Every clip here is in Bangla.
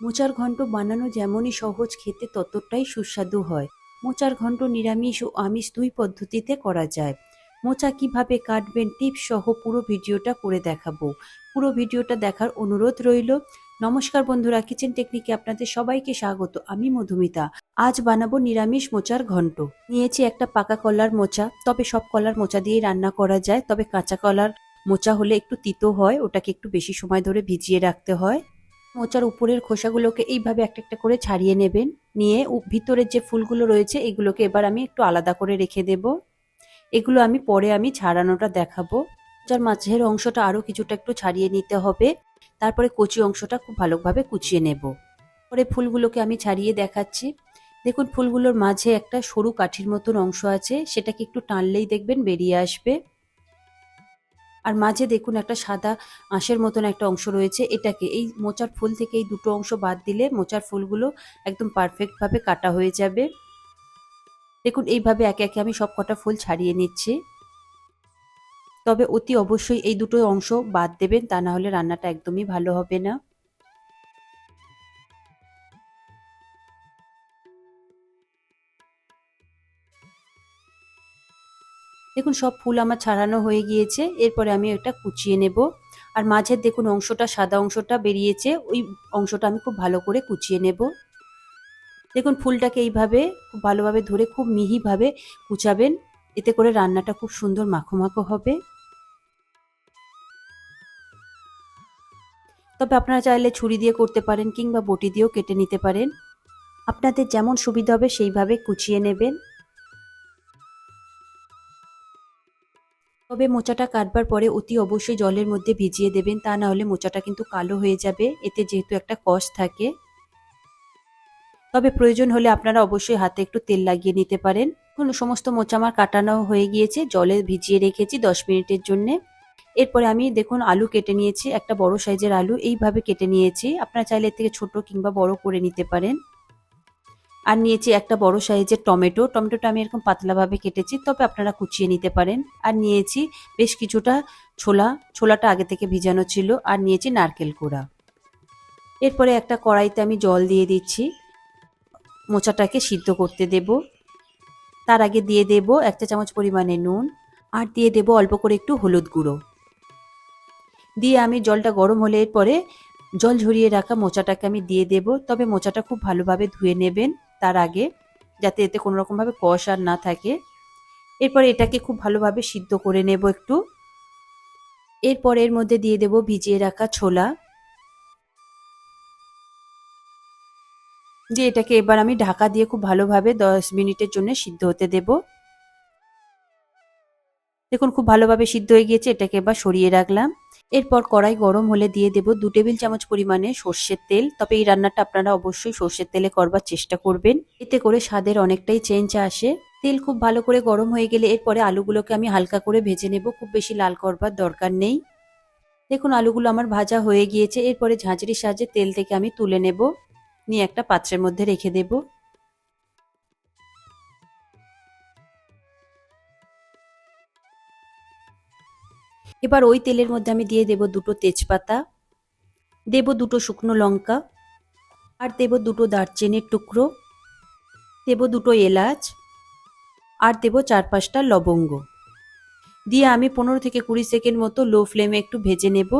মোচার ঘন্ট বানানো যেমনই সহজ খেতে, ততটাই সুস্বাদু হয়। মোচার ঘন্ট নিরামিষ ও আমিষ দুই পদ্ধতিতে করা যায়। মোচা কীভাবে কাটবেন টিপস সহ পুরো ভিডিওটা করে দেখাবো। পুরো ভিডিওটা দেখার অনুরোধ রইল। নমস্কার বন্ধুরা কিচেন টেকনিকে আপনাদের সবাইকে স্বাগত। আমি মধুমিতা। আজ বানাবো নিরামিষ মোচার ঘন্ট নিয়েছি একটা পাকা কলার মোচা। তবে সব কলার মোচা দিয়েই রান্না করা যায়। তবে কাঁচা কলার মোচা হলে একটু তিতো হয়, ওটাকে একটু বেশি সময় ধরে ভিজিয়ে রাখতে হয়। মোচার উপরের খোসাগুলোকে এইভাবে একটা একটা করে ছাড়িয়ে নেবেন। নিয়ে ভিতরের যে ফুলগুলো রয়েছে, এগুলোকে এবার আমি একটু আলাদা করে রেখে দেব। এগুলো আমি পরে আমি ছাড়ানোটা দেখাবো। যার মাঝের অংশটা আরও কিছুটা একটু ছাড়িয়ে নিতে হবে। তারপরে কচি অংশটা খুব ভালোভাবে কুচিয়ে নেব। পরে ফুলগুলোকে আমি ছাড়িয়ে দেখাচ্ছি। দেখুন, ফুলগুলোর মাঝে একটা সরু কাঠির মতন অংশ আছে। সেটাকে একটু টানলেই দেখবেন বেরিয়ে আসবে। আর মাঝে দেখুন একটা সাদা আঁশের মতন একটা অংশ রয়েছে এটাকে। এই মোচার ফুল থেকে এই দুটো অংশ বাদ দিলে মোচার ফুলগুলো একদম পারফেক্টভাবে কাটা হয়ে যাবে। দেখুন এইভাবে একে একে আমি সব কটা ফুল ছাড়িয়ে নিচ্ছি। তবে অতি অবশ্যই এই দুটো অংশ বাদ দেবেন, তা না হলে রান্নাটা একদমই ভালো হবে না। দেখুন, সব ফুল আমার ছাড়ানো হয়ে গিয়েছে। এরপরে আমি এটা কুচিয়ে নেব। আর মাঝের দেখুন, অংশটা সাদা অংশটা বেরিয়েছে। ওই অংশটা আমি খুব ভালো করে কুচিয়ে নেব। দেখুন, ফুলটাকে এইভাবে খুব ভালোভাবে ধরে খুব মিহিভাবে কুচাবেন। এতে করে রান্নাটা খুব সুন্দর মাখো মাখো হবে। তবে আপনারা চাইলে ছুরি দিয়ে করতে পারেন কিংবা বটি দিয়েও কেটে নিতে পারেন। আপনাদের যেমন সুবিধা হবে সেইভাবে কুচিয়ে নেবেন। তবে মোচাটা কাটবার পরে অতি অবশ্যই জলের মধ্যে ভিজিয়ে দেবেন, তা না হলে মোচাটা কিন্তু কালো হয়ে যাবে। এতে যেহেতু একটা কষ থাকে। তবে প্রয়োজন হলে আপনারা অবশ্যই হাতে একটু তেল লাগিয়ে নিতে পারেন। এখন সমস্ত মোচা আমার কাটানো হয়ে গিয়েছে, জলে ভিজিয়ে রেখেছি দশ মিনিটের জন্যে। এরপরে আমি দেখুন, আলু কেটে নিয়েছি, একটা বড় সাইজের আলু, এইভাবে কেটে নিয়েছি। আপনারা চাইলে এর থেকে ছোট কিংবা বড় করে নিতে পারেন। আর নিয়েছি একটা বড় সাইজের টমেটো। টমেটোটা আমি এরকম পাতলাভাবে কেটেছি, তবে আপনারা কুচিয়ে নিতে পারেন। আর নিয়েছি বেশ কিছুটা ছোলা, ছোলাটা আগে থেকে ভিজানো ছিল, আর নিয়েছি নারকেল কোড়া। এরপরে একটা কড়াইতে আমি জল দিয়ে দিচ্ছি। মোচাটাকে সিদ্ধ করতে দেব। তার আগে দিয়ে দেব এক চা চামচ পরিমাণে নুন, আর দিয়ে দেব অল্প করে একটু হলুদ গুঁড়ো। দিয়ে আমি জলটা গরম হলে এরপরে জল ঝরিয়ে রাখা মোচাটাকে আমি দিয়ে দেব, তবে মোচাটা খুব ভালোভাবে ধুয়ে নেবেন। তার আগে, যাতে এতে কোনো রকমভাবে কষ আর না থাকে। এরপর এটাকে খুব ভালোভাবে সিদ্ধ করে নেব একটু। এরপর এর মধ্যে দিয়ে দেব ভিজিয়ে রাখা ছোলা। যে এটাকে এবার আমি ঢাকা দিয়ে খুব ভালোভাবে দশ মিনিটের জন্য সিদ্ধ হতে দেব। দেখুন, খুব ভালোভাবে সিদ্ধ হয়ে গিয়েছে, এটাকে এবার সরিয়ে রাখলাম। এরপর কড়াই গরম হলে দিয়ে দেব দু টেবিল চামচ পরিমাণে সর্ষের তেল। তবে এই রান্নাটা আপনারা অবশ্যই সর্ষের তেলে করবার চেষ্টা করবেন। এতে করে স্বাদের অনেকটাই চেঞ্জ আসে। তেল খুব ভালো করে গরম হয়ে গেলে এরপরে আলুগুলোকে আমি হালকা করে ভেজে নেব, খুব বেশি লাল করবার দরকার নেই। দেখুন, আলুগুলো আমার ভাজা হয়ে গিয়েছে, এরপরে ঝাঁঝরির সাহায্যে তেল থেকে আমি তুলে নেব। নিয়ে একটা পাত্রের মধ্যে রেখে দেব। এবার ওই তেলের মধ্যে আমি দিয়ে দেব দুটো তেজপাতা, দেব দুটো শুকনো লঙ্কা, আর দেব দুটো দারচিনির টুকরো, দেব দুটো এলাচ, আর দেব চার পাঁচটা লবঙ্গ। দিয়ে আমি পনেরো থেকে কুড়ি সেকেন্ড মতো লো ফ্লেমে একটু ভেজে নেব।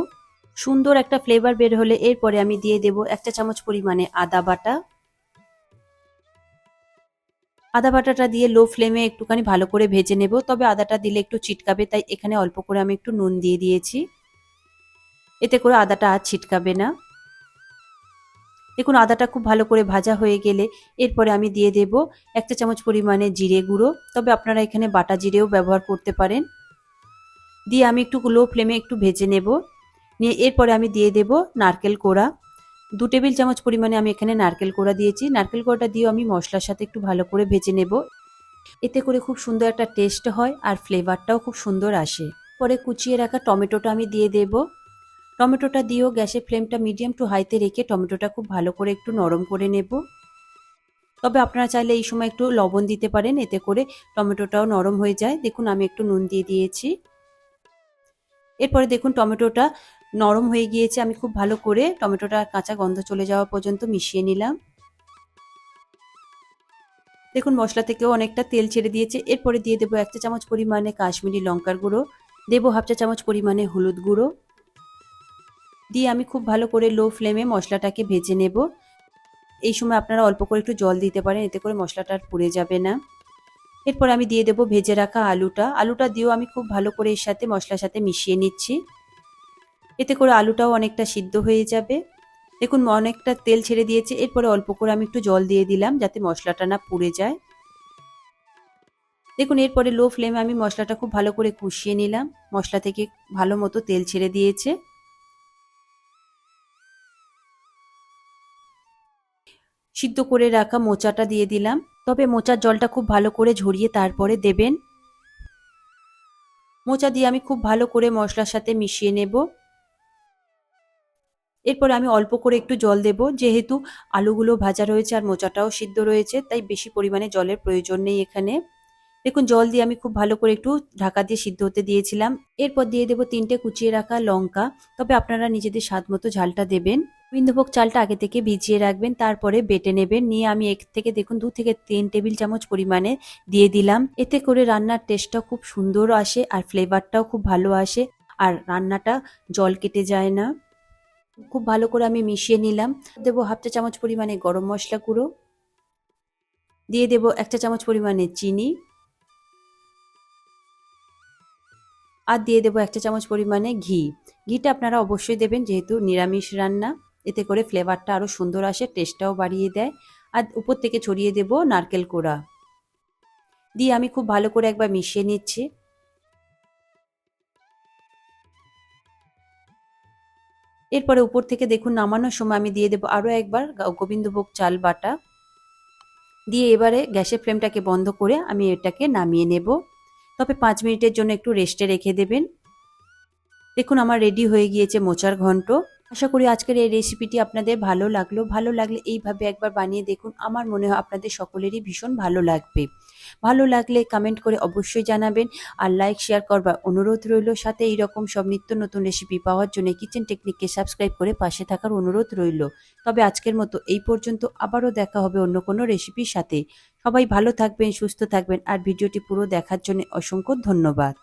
সুন্দর একটা ফ্লেভার বের হলে এরপরে আমি দিয়ে দেব একটা চামচ পরিমাণে আদা বাটা আদা বাটাটা দিয়ে লো ফ্লেমে একটুখানি ভালো করে ভেজে নেব। তবে আদাটা দিলে একটু চিটকাবে তাই এখানে অল্প করে আমি একটু নুন দিয়ে দিয়েছি। এতে করে আদাটা আর ছিটকাবে না। দেখুন, আদাটা খুব ভালো করে ভাজা হয়ে গেলে এরপরে আমি দিয়ে দেব একটা চামচ পরিমাণে জিরে গুঁড়ো। তবে আপনারা এখানে বাটা জিরেও ব্যবহার করতে পারেন। দিয়ে আমি একটু লো ফ্লেমে একটু ভেজে নেব। নিয়ে এরপরে আমি দিয়ে দেব নারকেল কোড়া। দু টেবিল চামচ পরিমাণে আমি এখানে নারকেল কোড়া দিয়েছি। নারকেল কোড়াটা দিয়ে আমি মশলার সাথে একটু ভালো করে ভেজে নেব। এতে করে খুব সুন্দর একটা টেস্ট হয় আর ফ্লেভারটাও খুব সুন্দর আসে। পরে কুচিয়ে রাখা টমেটোটা আমি দিয়ে দেব। টমেটোটা দিয়েও গ্যাসের ফ্লেমটা মিডিয়াম টু হাইতে রেখে টমেটোটা খুব ভালো করে একটু নরম করে নেব। তবে আপনারা চাইলে এই সময় একটু লবণ দিতে পারেন, এতে করে টমেটোটাও নরম হয়ে যায়। দেখুন, আমি একটু নুন দিয়ে দিয়েছি। এরপরে দেখুন, টমেটোটা নরম হয়ে গিয়েছে, আমি খুব ভালো করে টমেটোটা কাঁচা গন্ধ চলে যাওয়া পর্যন্ত মিশিয়ে নিলাম। দেখুন, মশলা থেকেও অনেকটা তেল ছেড়ে দিয়েছে। এরপরে দিয়ে দেবো এক চা চামচ পরিমাণে কাশ্মীরি লঙ্কার গুঁড়ো। দেবো হাফ চা চামচ পরিমাণে হলুদ গুঁড়ো। দিয়ে আমি খুব ভালো করে লো ফ্লেমে মশলাটাকে ভেজে নেব। এই সময় আপনারা অল্প করে একটু জল দিতে পারেন, এতে করে মশলাটা আর পুড়ে যাবে না। এরপর আমি দিয়ে দেবো ভেজে রাখা আলুটা। আলুটা দিয়েও আমি খুব ভালো করে এর সাথে মশলার সাথে মিশিয়ে নিচ্ছি। এতে করে আলুটাও অনেকটা সিদ্ধ হয়ে যাবে। দেখুন, অনেকটা তেল ছেড়ে দিয়েছে, এরপরে অল্প করে আমি একটু জল দিয়ে দিলাম যাতে মশলাটা না পুড়ে যায়। দেখুন, এরপরে লো ফ্লেমে আমি মশলাটা খুব ভালো করে কষিয়ে নিলাম। মশলা থেকে ভালো মতো তেল ছেড়ে দিয়েছে। সিদ্ধ করে রাখা মোচাটা দিয়ে দিলাম। তবে মোচার জলটা খুব ভালো করে ঝরিয়ে তারপরে দেবেন। মোচা দিয়ে আমি খুব ভালো করে মশলার সাথে মিশিয়ে নেব। এরপর আমি অল্প করে একটু জল দেব। যেহেতু আলুগুলো ভাজা রয়েছে আর মোচাটাও সিদ্ধ রয়েছে, তাই বেশি পরিমাণে জলের প্রয়োজন নেই এখানে। দেখুন, জল দিয়ে আমি খুব ভালো করে একটু ঢাকা দিয়ে সিদ্ধ হতে দিয়েছিলাম। এরপর দিয়ে দেবো তিনটে কুচিয়ে রাখা লঙ্কা। তবে আপনারা নিজেদের স্বাদ মতো ঝালটা দেবেন। গোবিন্দভোগ চালটা আগে থেকে ভিজিয়ে রাখবেন, তারপরে বেটে নেবেন। নিয়ে আমি এক থেকে, দেখুন, দু থেকে তিন টেবিল চামচ পরিমাণে দিয়ে দিলাম। এতে করে রান্নার টেস্টটা খুব সুন্দর আসে আর ফ্লেভারটাও খুব ভালো আসে। আর রান্নাটা জল কেটে যায় না। খুব ভালো করে আমি মিশিয়ে নিলাম। দেবো হাফ চা চামচ পরিমাণে গরম মশলা গুঁড়ো। দিয়ে দেবো এক চা চামচ পরিমাণে চিনি। আর দিয়ে দেবো এক চা চামচ পরিমাণে ঘি। ঘিটা আপনারা অবশ্যই দেবেন, যেহেতু নিরামিষ রান্না। এতে করে ফ্লেভারটা আরও সুন্দর আসে, টেস্টটাও বাড়িয়ে দেয়। আর উপর থেকে ছড়িয়ে দেব নারকেল কোড়া। দিয়ে আমি খুব ভালো করে একবার মিশিয়ে নিচ্ছি। এরপরে উপর থেকে দেখুন নামানোর সময় আমি দিয়ে দেবো আরও একবার গোবিন্দভোগ চাল বাটা। দিয়ে এবারে গ্যাসের ফ্লেমটাকে বন্ধ করে আমি এটাকে নামিয়ে নেব। তবে পাঁচ মিনিটের জন্য একটু রেস্টে রেখে দেবেন। দেখুন আমার রেডি হয়ে গিয়েছে মোচার ঘন্ট। আশা করি আজকের এই রেসিপিটি আপনাদের ভালো লাগল। ভালো লাগলে এইভাবে একবার বানিয়ে দেখুন। আমার মনে হয় আপনাদের সকলেরই ভীষণ ভালো লাগবে। ভালো লাগলে কমেন্ট করে অবশ্যই জানাবেন আর লাইক শেয়ার করবার অনুরোধ রইল। সাথে এইরকম সব নিত্য নতুন রেসিপি পাওয়ার জন্য কিচেন টেকনিককে সাবস্ক্রাইব করে পাশে থাকার অনুরোধ রইল। তবে আজকের মতো এই পর্যন্ত। আবারও দেখা হবে অন্য কোনো রেসিপির সাথে। সবাই ভালো থাকবেন, সুস্থ থাকবেন। আর ভিডিওটি পুরো দেখার জন্য অসংখ্য ধন্যবাদ।